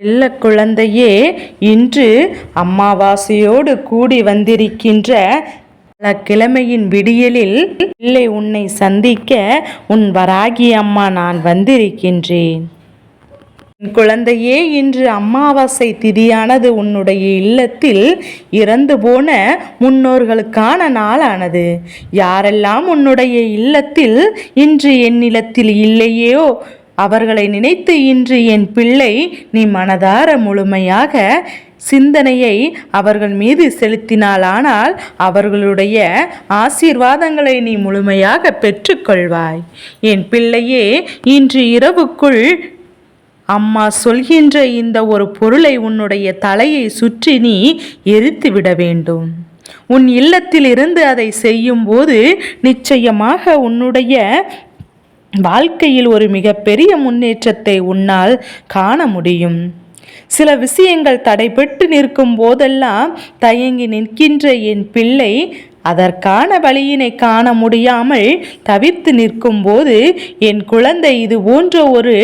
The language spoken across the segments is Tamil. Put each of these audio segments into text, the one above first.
இல்ல குழந்தையே இன்று அமாவாசையோடு கூடி வந்திருக்கின்ற பல கிழமையின் விடியலில் இல்லை உன்னை சந்திக்க உன் வராகி அம்மா நான் வந்திருக்கின்றேன். என் குழந்தையே இன்று அமாவாசை திதியானது உன்னுடைய இல்லத்தில் இறந்து போன முன்னோர்களுக்கான நாளானது. யாரெல்லாம் உன்னுடைய இல்லத்தில் இன்று என் இல்லத்தில் இல்லையோ அவர்களை நினைத்து இன்று என் பிள்ளை நீ மனதார முழுமையாக சிந்தனையை அவர்கள் மீது செலுத்தினாலானால் அவர்களுடைய ஆசீர்வாதங்களை நீ முழுமையாக பெற்றுக்கொள்வாய். என் பிள்ளையே இன்று இரவுக்குள் அம்மா சொல்கின்ற இந்த ஒரு பொருளை உன்னுடைய தலையை சுற்றி நீ எரித்து விட வேண்டும். உன் இல்லத்தில் இருந்து அதை செய்யும்போது நிச்சயமாக உன்னுடைய வாழ்க்கையில் ஒரு மிகப்பெரிய முன்னேற்றத்தை உன்னால் காண முடியும். சில விஷயங்கள் தடைபட்டு நிற்கும் போதெல்லாம் தயங்கி நிற்கின்ற என் பிள்ளை அதற்கான வழியினை காண முடியாமல் தவித்து நிற்கும் போது என் குழந்தை இது போன்ற ஒரு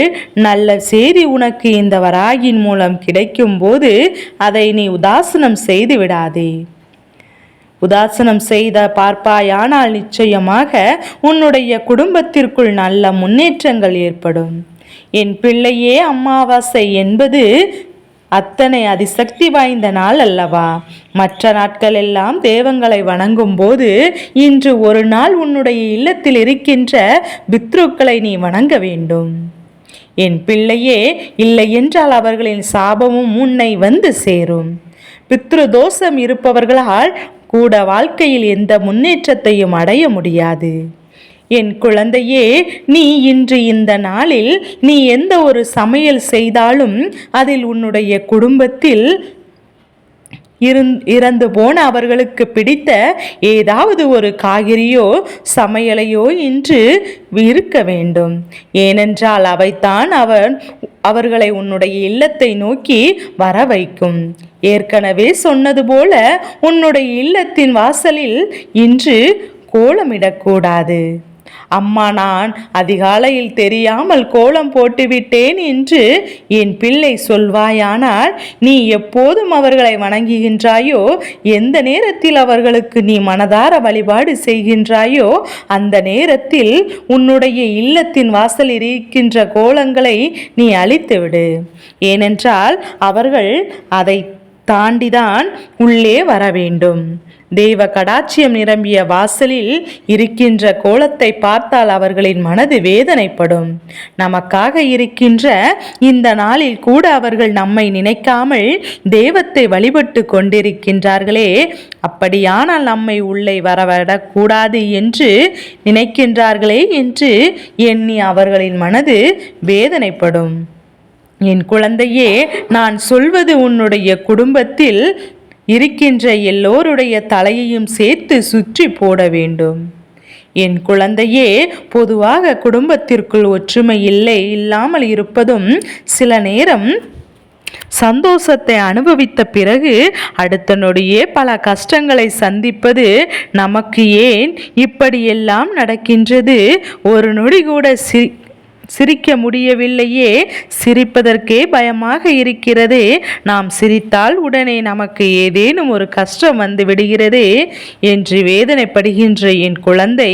நல்ல செய்தி உனக்கு இந்த வராகின் மூலம் கிடைக்கும்போது அதை நீ உதாசனம் செய்து விடாதே. உதாசனம் செய்த பார்ப்பாயானால் நிச்சயமாக உன்னுடைய குடும்பத்திற்குள் நல்ல முன்னேற்றங்கள் ஏற்படும். என் பிள்ளையே அமாவாசை என்பது அத்தனை அதிசக்தி வாய்ந்த நாள் அல்லவா? மற்ற நாட்கள் எல்லாம் வணங்கும் போது இன்று ஒரு நாள் உன்னுடைய இல்லத்தில் இருக்கின்ற பித்ருக்களை நீ வணங்க வேண்டும். என் பிள்ளையே இல்லை என்றால் அவர்களின் சாபமும் உன்னை வந்து சேரும். பித்ரு தோஷம் இருப்பவர்களால் கூட வாழ்க்கையில் எந்த முன்னேற்றத்தையும் அடைய முடியாது. என் குழந்தையே நீ இன்று இந்த நாளில் நீ எந்த ஒரு சமையல் செய்தாலும் அதில் உன்னுடைய குடும்பத்தில் இறந்து போன அவர்களுக்கு பிடித்த ஏதாவது ஒரு காய்கறியோ சமையலையோ இன்று இருக்க வேண்டும். ஏனென்றால் அவைத்தான் அவன் அவர்களை உன்னுடைய இல்லத்தை நோக்கி வர வைக்கும் ஏற்கனவே சொன்னது போல உன்னுடைய இல்லத்தின் வாசலில் இன்று கோலமிடக்கூடாது. அம்மா நான் அதிகாலையில் தெரியாமல் கோலம் போட்டுவிட்டேன் என்று என் பிள்ளை சொல்வாயானால் நீ எப்போதும் அவர்களை வணங்குகின்றாயோ எந்த நேரத்தில் அவர்களுக்கு நீ மனதார வழிபாடு செய்கின்றாயோ அந்த நேரத்தில் உன்னுடைய இல்லத்தின் வாசல் இருக்கின்ற கோலங்களை நீ அழித்துவிடு. ஏனென்றால் அவர்கள் அதை தாண்டிதான் உள்ளே வர வேண்டும் தெய்வ கடாட்சியம் நிரம்பிய வாசலில் இருக்கின்ற கோலத்தை பார்த்தால் அவர்களின் மனது வேதனைப்படும். நமக்காக இருக்கின்ற இந்த நாளில் கூட அவர்கள் நம்மை நினைக்காமல் தெய்வத்தை வழிபட்டு கொண்டிருக்கின்றார்களே. அப்படியானால் நம்மை உள்ளே வரவிடக்கூடாது என்று நினைக்கின்றார்களே என்று எண்ணி அவர்களின் மனது வேதனைப்படும். என் குழந்தையே நான் சொல்வது உன்னுடைய குடும்பத்தில் இருக்கின்ற எல்லோருடைய தலையையும் சேர்த்து சுற்றி போட வேண்டும். என் குழந்தையே பொதுவாக குடும்பத்திற்குள் ஒற்றுமை இல்லை இல்லாமல் இருப்பதும் சில நேரம் சந்தோஷத்தை அனுபவித்த பிறகு அடுத்த நொடியே பல கஷ்டங்களை சந்திப்பது நமக்கு ஏன் இப்படியெல்லாம் நடக்கின்றது? ஒரு நொடி கூட சி சிரிக்க முடியவில்லையே. சிரிப்பதற்கே பயமாக இருக்கிறது. நாம் சிரித்தால் உடனே நமக்கு ஏதேனும் ஒரு கஷ்டம் வந்து விடுகிறது என்று வேதனைப்படுகின்ற என் குழந்தை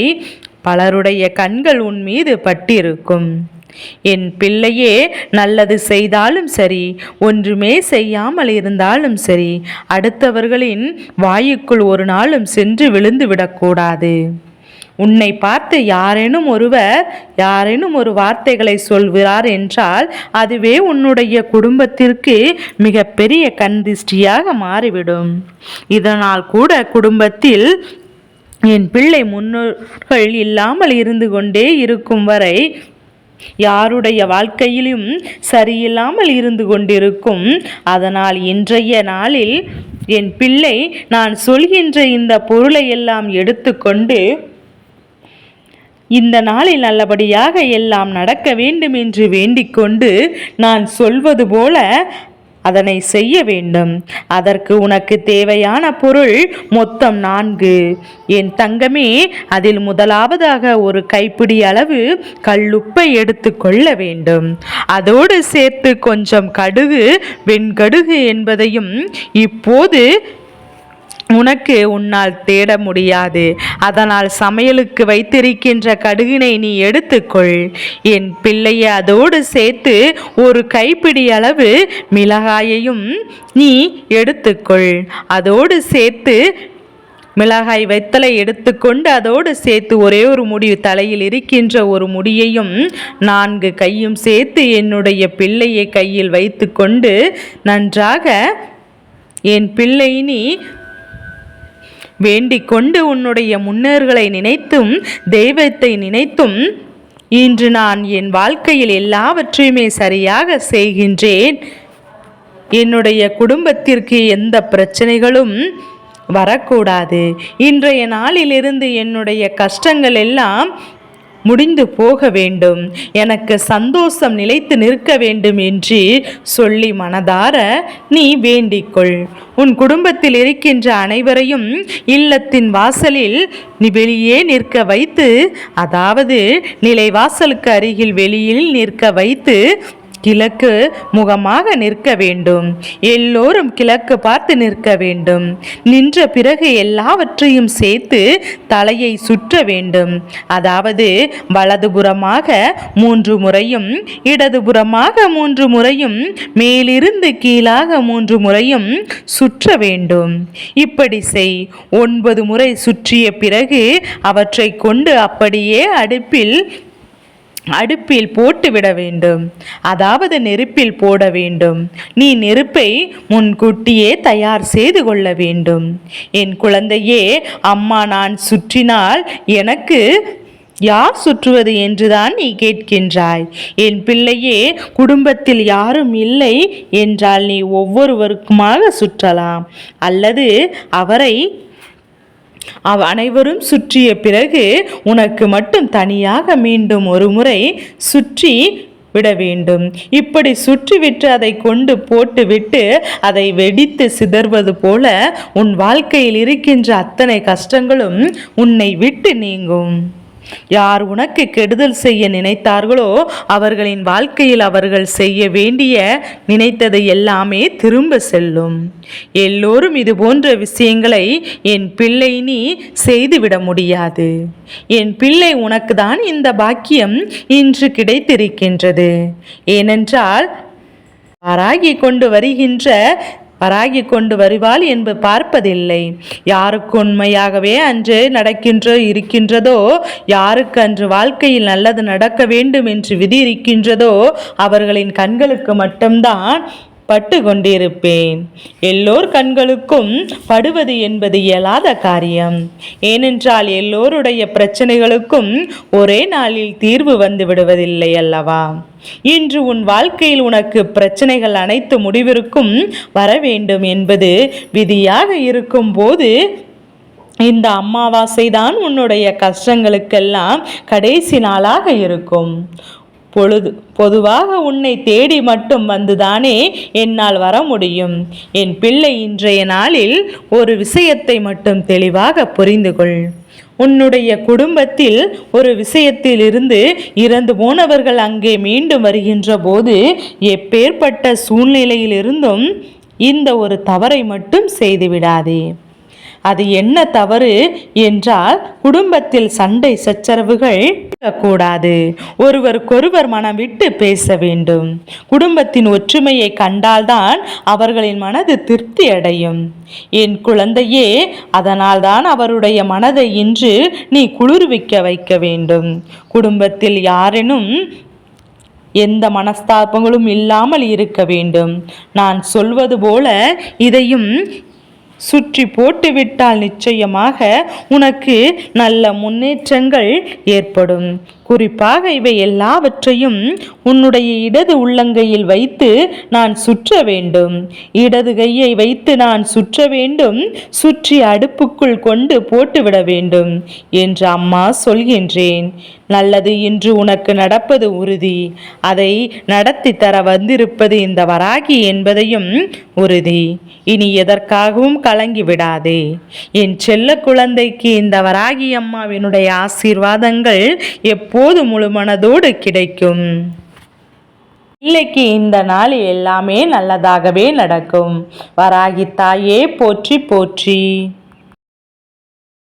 பலருடைய கண்கள் உன் மீது பட்டிருக்கும். என் பிள்ளையே நல்லது செய்தாலும் சரி ஒன்றுமே செய்யாமல் இருந்தாலும் சரி அடுத்தவர்களின் வாயுக்குள் ஒரு நாளும் சென்று விழுந்து விடக்கூடாது. உன்னை பார்த்து யாரேனும் ஒருவர் யாரேனும் ஒரு வார்த்தைகளை சொல்கிறார் என்றால் அதுவே உன்னுடைய குடும்பத்திற்கு மிகப்பெரிய கண்திஷ்டியாக மாறிவிடும். இதனால் கூட குடும்பத்தில் என் பிள்ளை முன்னோர்கள் இல்லாமல் இருந்து கொண்டே இருக்கும் வரை யாருடைய வாழ்க்கையிலும் சரியில்லாமல் இருந்து கொண்டிருக்கும். அதனால் இன்றைய நாளில் என் பிள்ளை நான் சொல்கின்ற இந்த பொருளை எல்லாம் எடுத்துக்கொண்டு இந்த நாளில் நல்லபடியாக எல்லாம் நடக்க வேண்டும் என்று வேண்டிக்கொண்டு நான் சொல்வது போல அதனை செய்ய வேண்டும். அதற்கு உனக்கு தேவையான பொருள் மொத்தம் நான்கு. என் தங்கமே அதில் முதலாவதாக ஒரு கைப்பிடி அளவு கல்லுப்பை எடுத்துக்கொள்ள வேண்டும். அதோடு சேர்த்து கொஞ்சம் கடுகு வெண்கடுகு என்பதையும் இப்போது உனக்கு உன்னால் தேட முடியாது. அதனால் சமையலுக்கு வைத்திருக்கின்ற கடுகினை நீ எடுத்துக்கொள். என் பிள்ளையை அதோடு சேர்த்து ஒரு கைப்பிடி அளவு மிளகாயையும் நீ எடுத்துக்கொள். அதோடு சேர்த்து மிளகாய் வெத்தலை எடுத்துக்கொண்டு அதோடு சேர்த்து ஒரே ஒரு முடி தலையில் இருக்கின்ற ஒரு முடியையும் நான்கு கையும் சேர்த்து என்னுடைய பிள்ளையை கையில் வைத்துக்கொண்டு நன்றாக என் பிள்ளை நீ வேண்டிக் கொண்டு உன்னுடைய முன்னோர்களை நினைத்தும் தெய்வத்தை நினைத்தும் இன்று நான் என் வாழ்க்கையில் எல்லாவற்றையுமே சரியாக செய்கின்றேன். என்னுடைய குடும்பத்திற்கு எந்த பிரச்சனைகளும் வரக்கூடாது. இன்றைய நாளிலிருந்து என்னுடைய கஷ்டங்கள் எல்லாம் முடிந்து போக வேண்டும். எனக்கு சந்தோஷம் நிலைத்து நிற்க வேண்டும் என்று சொல்லி மனதார நீ வேண்டிக்கொள். உன் குடும்பத்தில் இருக்கின்ற அனைவரையும் இல்லத்தின் வாசலில் நீ வெளியே நிற்க வைத்து அதாவது நிலைவாசலுக்கு அருகில் வெளியில் நிற்க வைத்து கிழக்கு முகமாக நிற்க வேண்டும். எல்லோரும் கிழக்கு பார்த்து நிற்க வேண்டும். நின்ற பிறகு எல்லாவற்றையும் சேர்த்து தலையை சுற்ற வேண்டும். அதாவது வலதுபுறமாக மூன்று முறையும் இடதுபுறமாக மூன்று முறையும் மேலிருந்து கீழாக மூன்று முறையும் சுற்ற வேண்டும். இப்படி செய். ஒன்பது முறை சுற்றிய பிறகு அவற்றை கொண்டு அப்படியே அடுப்பில் அடுப்பில் போட்டுவிட வேண்டும். அதாவது நெருப்பில் போட வேண்டும். நீ நெருப்பை முன்கூட்டியே தயார் செய்து கொள்ள வேண்டும். என் குழந்தையே அம்மா நான் சுற்றினால் எனக்கு யார் சுற்றுவது என்றுதான் நீ கேட்கின்றாய். என் பிள்ளையே குடும்பத்தில் யாரும் இல்லை என்றால் நீ ஒவ்வொருவருக்குமாக சுற்றலாம். அல்லது அவரை அவ் அனைவரும் சுற்றிய பிறகு உனக்கு மட்டும் தனியாக மீண்டும் ஒரு முறை சுற்றி விட வேண்டும். இப்படி சுற்றிவிட்டு அதை கொண்டு போட்டுவிட்டு அதை வெடித்து சிதறுவது போல உன் வாழ்க்கையில் இருக்கின்ற அத்தனை கஷ்டங்களும் உன்னை விட்டு நீங்கும். யார் உனக்கு கெடுதல் செய்ய நினைத்தார்களோ அவர்களின் வாழ்க்கையில் அவர்கள் செய்ய வேண்டிய நினைத்ததை எல்லாமே திரும்ப செல்லும். எல்லோரும் இது போன்ற விஷயங்களை என் பிள்ளை நீ செய்துவிட முடியாது. என் பிள்ளை உனக்கு தான் இந்த பாக்கியம் இன்று கிடைத்திருக்கின்றது. ஏனென்றால் ஆராகி கொண்டு வருகின்ற பராகி கொண்டு வருவாள் என்று பார்ப்பதில்லை. யாருக்கு உண்மையாகவே அன்று நடக்கின்ற இருக்கின்றதோ யாருக்கு அன்று வாழ்க்கையில் நல்லது நடக்க வேண்டும் என்று விதி இருக்கின்றதோ அவர்களின் கண்களுக்கு மட்டும்தான் பட்டு கொண்டிருப்பேன் எல்லோர் கண்களுக்கும் படுவது என்பது இயலாத காரியம். ஏனென்றால் எல்லோருடைய பிரச்சனைகளுக்கும் ஒரே நாளில் தீர்வு வந்து விடுவதில்லை அல்லவா? இன்று உன் வாழ்க்கையில் உனக்கு பிரச்சனைகள் அனைத்து முடிவிற்கும் வர வேண்டும் என்பது விதியாக இருக்கும் போது இந்த அமாவாசை தான் உன்னுடைய கஷ்டங்களுக்கெல்லாம் கடைசி நாளாக இருக்கும். பொழுது பொதுவாக உன்னை தேடி மட்டும் வந்துதானே என்னால் வர முடியும். என் பிள்ளை இன்றைய நாளில் ஒரு விஷயத்தை மட்டும் தெளிவாக புரிந்து கொள். உன்னுடைய குடும்பத்தில் ஒரு விஷயத்திலிருந்து இறந்து போனவர்கள் அங்கே மீண்டும் வருகின்ற போது எப்பேற்பட்ட சூழ்நிலையிலிருந்தும் இந்த ஒரு தவறை மட்டும் செய்துவிடாதே. அது என்ன தவறு என்றால் குடும்பத்தில் சண்டை சச்சரவுகள் கூடாது ஒருவருக்கொருவர் மனம் விட்டு பேச வேண்டும். குடும்பத்தின் ஒற்றுமையை கண்டால்தான் அவர்களின் மனது திருப்தி அடையும். என் குழந்தையே அதனால்தான் அவருடைய மனதை இன்று நீ குளிர்விக்க வைக்க வேண்டும். குடும்பத்தில் யாரேனும் எந்த மனஸ்தாபங்களும் இல்லாமல் இருக்க வேண்டும். நான் சொல்வது போல இதையும் சுற்றி போட்டுவிட்டால் நிச்சயமாக உனக்கு நல்ல முன்னேற்றங்கள் ஏற்படும். குறிப்பாக இவை எல்லாவற்றையும் உன்னுடைய இடது உள்ளங்கையில் வைத்து நான் சுற்ற வேண்டும். இடது கையை வைத்து நான் சுற்ற வேண்டும். சுற்றி அடுப்புக்குள் கொண்டு போட்டுவிட வேண்டும் என்று அம்மா சொல்கின்றேன். நல்லது இன்று உனக்கு நடப்பது உறுதி. அதை நடத்தி தர வந்திருப்பது இந்த வராகி என்பதையும் உறுதி. இனி எதற்காகவும் கலங்கி விடாதே. என் செல்ல குழந்தைக்கு இந்த வராகி அம்மாவினுடைய ஆசீர்வாதங்கள் எப்போ எப்போது முழு மனதோடு கிடைக்கும். பிள்ளைக்கு இந்த நாள் எல்லாமே நல்லதாகவே நடக்கும். வராகி தாயே போற்றி போற்றி.